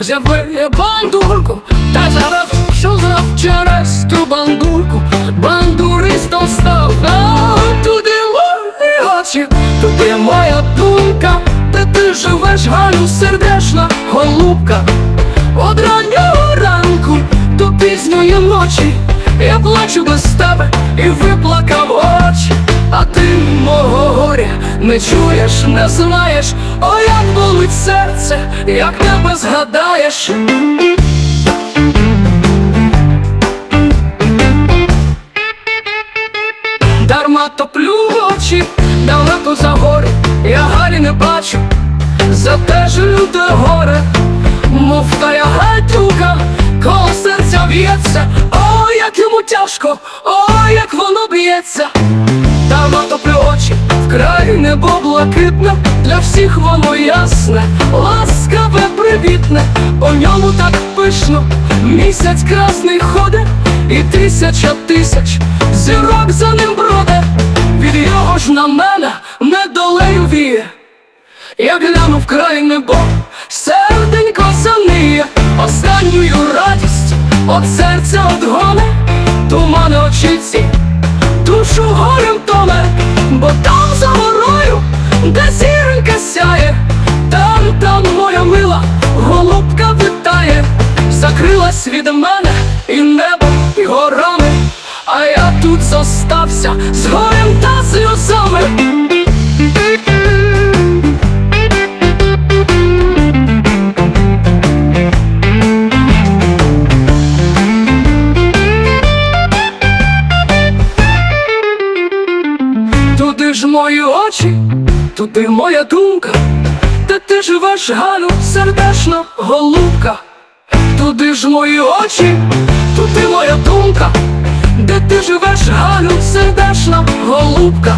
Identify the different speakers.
Speaker 1: З'явиє бандурку, та зараз що через ту бандурку, бандуристом став, а туди мої очі, туди моя думка, де ти живеш, Галю, сердешна голубка. Од раннього ранку до пізньої ночі я плачу без тебе і виплакав очі, а ти мого горя не чуєш, не знаєш, болить серце, як тебе згадаєш. Дарма топлю очі, далеко за гори, я Галі не бачу, зате ж люди горе, мов тая гатюка, коло серця б'ється, о, як йому тяжко, о, як воно б'ється, Дарма топлю очі, вкрай небо блакитне, для всіх воно ясне, ласкаве, привітне, по ньому так пишно, місяць красний ходить, і тисяча тисяч зірок за ним броде, від його ж на мене недолею віє. Я гляну в край небо, серденько заниє, останню радість от серця одгоне, тумани очиці, душу горем закрилась від мене і небом, і горами, а я тут зостався з горем та сльозами. Туди ж мої очі, туди моя думка, де ти живеш, Галю, сердешна голубка. Туди ж мої очі, туди моя думка, де ти живеш, Галю, сердешна голубка.